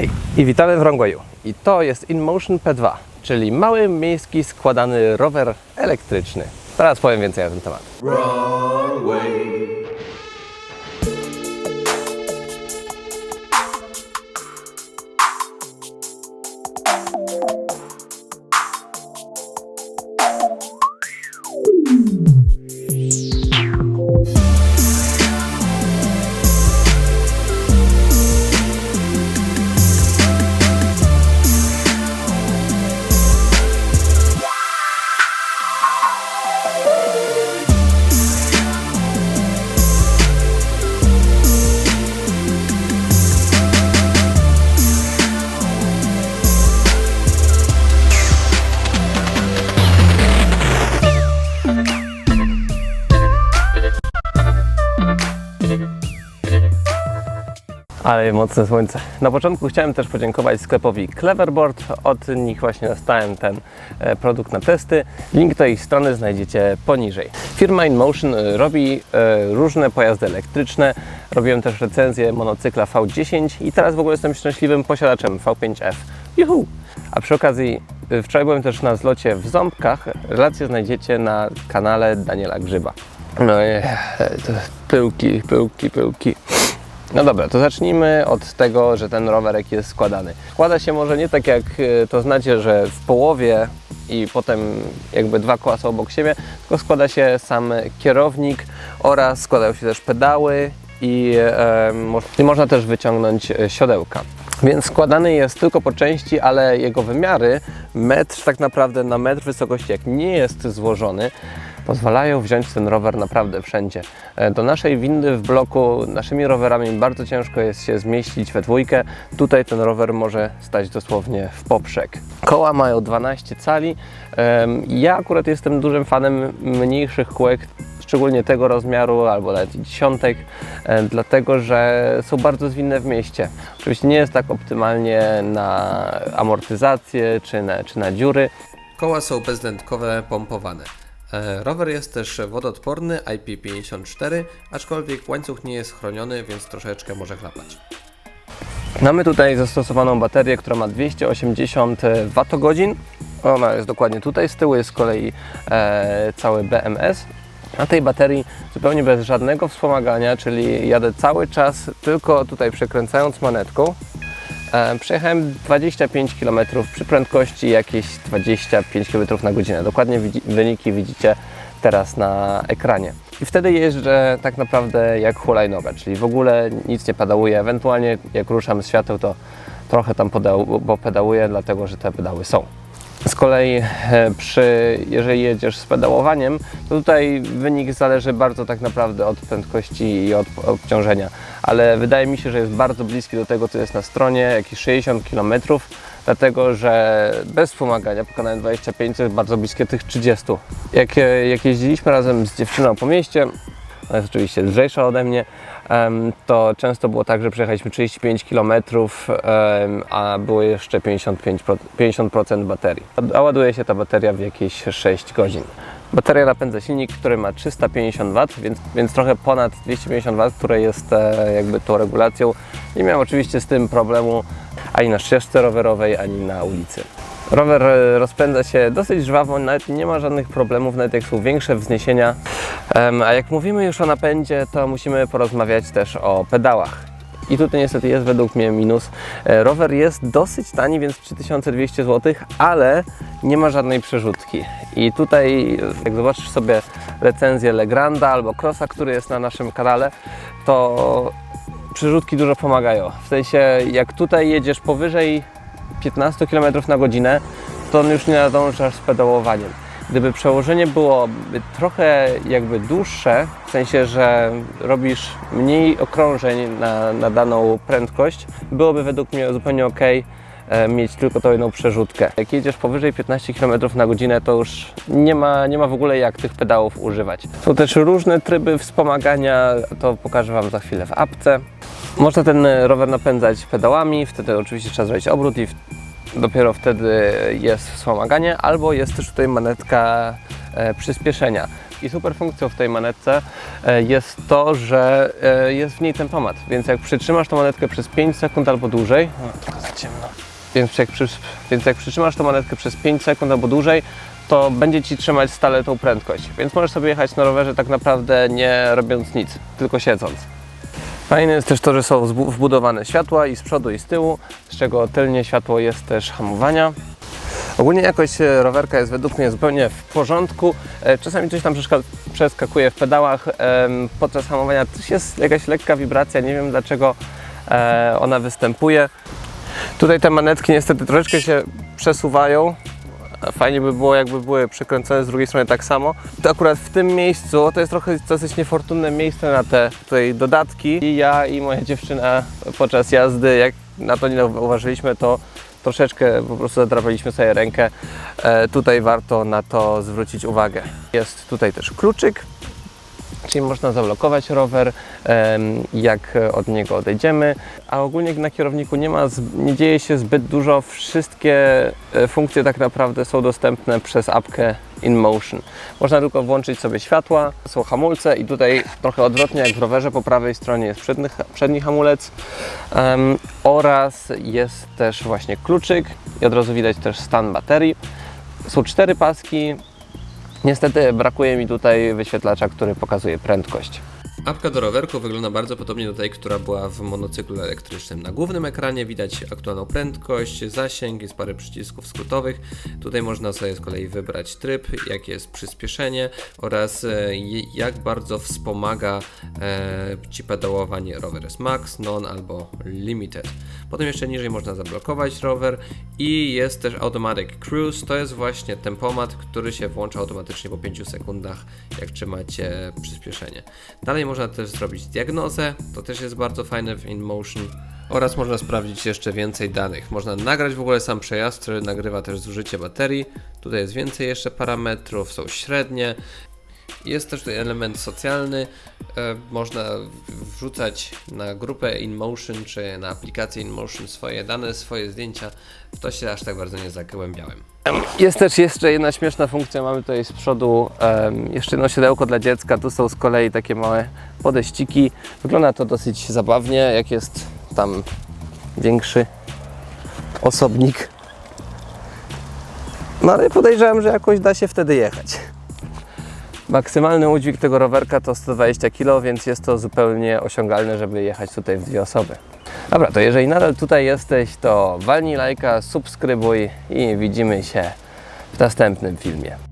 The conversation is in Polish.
Hej i witamy w Wrongwayu. I to jest InMotion P2, czyli mały miejski składany rower elektryczny. Teraz powiem więcej na ten temat. Ale mocne słońce. Na początku chciałem też podziękować sklepowi Cleverboard. Od nich właśnie dostałem ten e, produkt na testy. Link do ich strony znajdziecie poniżej. Firma InMotion e, robi e, różne pojazdy elektryczne. Robiłem też recenzję monocykla V10 i teraz w ogóle jestem szczęśliwym posiadaczem V5F. Juhu! A przy okazji wczoraj byłem też na zlocie w Ząbkach. Relacje znajdziecie na kanale Daniela Grzyba. No to pyłki, pyłki, pyłki. No dobra, to zacznijmy od tego, że ten rowerek jest składany. Składa się może nie tak jak e, to znacie, że w połowie i potem jakby dwa koła obok siebie, tylko składa się sam kierownik oraz składają się też pedały i, e, i można też wyciągnąć e, siodełka. Więc składany jest tylko po części, ale jego wymiary, metr tak naprawdę na metr wysokości, jak nie jest złożony, pozwalają wziąć ten rower naprawdę wszędzie. E, Do naszej windy w bloku naszymi rowerami bardzo ciężko jest się zmieścić we dwójkę. Tutaj ten rower może stać dosłownie w poprzek. Koła mają 12 cali. Ja akurat jestem dużym fanem mniejszych kółek, szczególnie tego rozmiaru albo nawet dziesiątek, e, dlatego że są bardzo zwinne w mieście. Oczywiście nie jest tak optymalnie na amortyzację czy na, czy na dziury. Koła są bezdętkowe, pompowane. E, Rower jest też wodoodporny IP54, aczkolwiek łańcuch nie jest chroniony, więc troszeczkę może chlapać. Mamy tutaj zastosowaną baterię, która ma 280 Wh. Ona jest dokładnie tutaj, z tyłu jest z kolei e, cały BMS. Na tej baterii zupełnie bez żadnego wspomagania, czyli jadę cały czas tylko tutaj przekręcając manetką. E, Przejechałem 25 km przy prędkości jakieś 25 km na godzinę. Dokładnie wyniki widzicie teraz na ekranie. I wtedy jeżdżę tak naprawdę jak hulajnoga, czyli w ogóle nic nie pedałuję. Ewentualnie jak ruszam z świateł, to trochę tam pedał, bo pedałuję, dlatego że te pedały są. Z kolei e, przy, jeżeli jedziesz z pedałowaniem, to tutaj wynik zależy bardzo tak naprawdę od prędkości i od obciążenia, ale wydaje mi się, że jest bardzo bliski do tego, co jest na stronie, jakieś 60 km, dlatego że bez wspomagania pokonałem 25, to jest bardzo bliskie tych 30. Jak, e, jak jeździliśmy razem z dziewczyną po mieście, ona jest oczywiście lżejsza ode mnie, to często było tak, że przejechaliśmy 35 km, a było jeszcze 55%, pro- 50% baterii. A ładuje się ta bateria w jakieś 6 godzin. Bateria napędza silnik, który ma 350 W, więc, więc trochę ponad 250 W, które jest e, jakby tą regulacją. Nie miałem oczywiście z tym problemu ani na ścieżce rowerowej, ani na ulicy. Rower e, rozpędza się dosyć żwawo, nawet nie ma żadnych problemów, nawet jak są większe wzniesienia. A jak mówimy już o napędzie, to musimy porozmawiać też o pedałach. I tutaj niestety jest według mnie minus. E, Rower jest dosyć tani, więc 3200 zł, ale nie ma żadnej przerzutki. I tutaj, jak zobaczysz sobie recenzję Legranda albo Crossa, który jest na naszym kanale, to przerzutki dużo pomagają. W sensie, jak tutaj jedziesz powyżej 15 km na godzinę, to już nie nadążasz z pedałowaniem. Gdyby przełożenie było trochę jakby dłuższe, w sensie, że robisz mniej okrążeń na, na daną prędkość, byłoby według mnie zupełnie ok mieć tylko tą jedną przerzutkę. Jak jedziesz powyżej 15 km na godzinę, to już nie ma, nie ma w ogóle jak tych pedałów używać. Są też różne tryby wspomagania, to pokażę Wam za chwilę w apce. Można ten rower napędzać pedałami, wtedy oczywiście trzeba zrobić obrót i dopiero wtedy jest wspomaganie, albo jest też tutaj manetka e, przyspieszenia. I super funkcją w tej manetce e, jest to, że e, jest w niej tempomat, więc jak przytrzymasz tą manetkę przez 5 sekund albo dłużej, o, ciemno. Więc jak, przy, więc jak przytrzymasz tą manetkę przez 5 sekund albo dłużej, to będzie Ci trzymać stale tą prędkość. Więc możesz sobie jechać na rowerze tak naprawdę nie robiąc nic, tylko siedząc. Fajne jest też to, że są wbudowane światła i z przodu i z tyłu, z czego tylnie światło jest też hamowania. Ogólnie jakość e, rowerka jest według mnie zupełnie w porządku. E, Czasami coś tam przeskakuje w pedałach. Podczas hamowania też jest jakaś lekka wibracja, nie wiem dlaczego e, ona występuje. Tutaj te manetki niestety troszeczkę się przesuwają. Fajnie by było, jakby były przykręcone z drugiej strony tak samo. To akurat w tym miejscu to jest trochę dosyć niefortunne miejsce na te tutaj dodatki. I ja i moja dziewczyna podczas jazdy, jak na to nie uważaliśmy, to troszeczkę po prostu zadrapaliśmy sobie rękę. E, tutaj warto na to zwrócić uwagę. Jest tutaj też kluczyk, czyli można zablokować rower, jak od niego odejdziemy, a ogólnie na kierowniku nie ma, nie dzieje się zbyt dużo, wszystkie e, funkcje tak naprawdę są dostępne przez apkę InMotion. Można tylko włączyć sobie światła, są hamulce i tutaj trochę odwrotnie jak w rowerze, po prawej stronie jest przedni, hamulec em, oraz jest też właśnie kluczyk i od razu widać też stan baterii. Są cztery paski, Niestety brakuje mi tutaj wyświetlacza, który pokazuje prędkość. Apka do rowerku wygląda bardzo podobnie do tej, która była w monocyklu elektrycznym. Na głównym ekranie widać aktualną prędkość, zasięg, jest parę przycisków skrótowych. Tutaj można sobie z kolei wybrać tryb, jakie jest przyspieszenie oraz e, jak bardzo wspomaga e, Ci pedałowanie rower jest max, non albo limited. Potem jeszcze niżej można zablokować rower i jest też automatic cruise, to jest właśnie tempomat, który się włącza automatycznie po 5 sekundach, jak trzymacie przyspieszenie. Dalej można też zrobić diagnozę, to też jest bardzo fajne w InMotion. Oraz można sprawdzić jeszcze więcej danych. Można nagrać w ogóle sam przejazd, który nagrywa też zużycie baterii. Tutaj jest więcej jeszcze parametrów, są średnie. Jest też tutaj element socjalny. E, można wrzucać na grupę InMotion czy na aplikację InMotion swoje dane, swoje zdjęcia. W to się aż tak bardzo nie zagłębiałem. Jest też jeszcze jedna śmieszna funkcja. Mamy tutaj z przodu em, jeszcze jedno siodełko dla dziecka. Tu są z kolei takie małe podeściki. Wygląda to dosyć zabawnie, jak jest tam większy osobnik. No ale podejrzewam, że jakoś da się wtedy jechać. Maksymalny udźwig tego rowerka to 120 kg, więc jest to zupełnie osiągalne, żeby jechać tutaj w dwie osoby. Dobra, to jeżeli nadal tutaj jesteś, to walnij lajka, subskrybuj i widzimy się w następnym filmie.